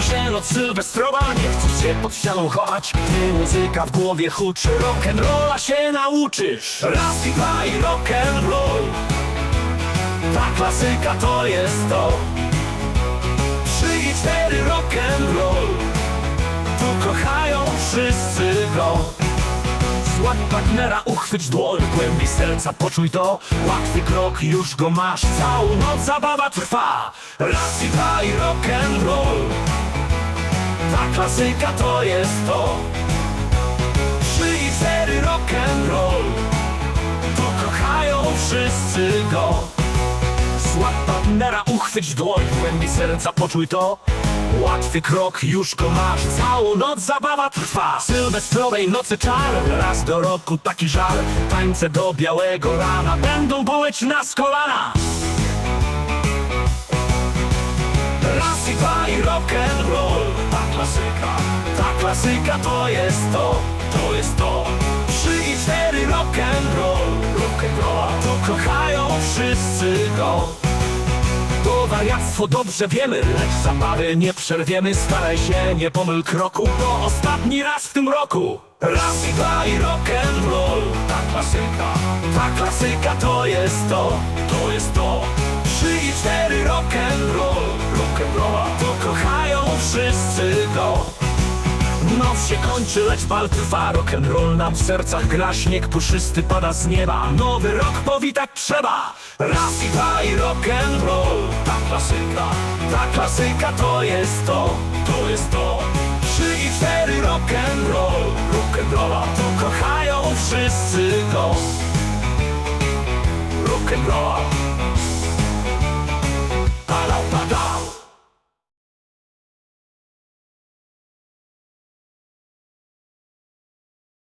się noc sylwestrowa Nie chcesz się pod ścianą chować. Gdy muzyka w głowie huczy Rock'n'rolla się nauczysz. Raz i dwa i rock'n'roll. Ta klasyka to jest to. Trzy i cztery rock'n'roll. Tu kochają wszyscy go. Złap partnera, uchwyć dłoń Głębi serca poczuj to. Łatwy krok, już go masz. Całą noc zabawa trwa. Raz i dwa i rock'n'roll klasyka to jest to. Trzy i cztery rock'n'roll. Tu kochają wszyscy go. Złap partnera, uchwyć dłoń. Głębi serca poczuj to. Łatwy krok, już go masz Całą noc zabawa trwa. Sylwestrowej nocy czar. Raz do roku taki żal. Tańce do białego rana. Będą boleć nas kolana. Raz i dwa i rock'n'roll klasyka, ta klasyka to jest to To jest to. Trzy i cztery rock'n'roll Rock'n'rolla to kochają wszyscy go. To wariactwo dobrze wiemy, lecz zabawy nie przerwiemy. Staraj się, nie pomyl kroku, to ostatni raz w tym roku. Raz i dwa i rock'n'roll, ta klasyka Ta klasyka to jest to, to jest to Się kończy, lecz bal trwa. Rock'n'roll nam w sercach gra. Śnieg puszysty pada z nieba. Nowy rok powitać trzeba. Raz i dwa i rock'n'roll. Ta klasyka, ta klasyka to jest to To jest to. Trzy i cztery rock'n'roll. Rock'n'rolla to kochają wszyscy go Rock'n'rolla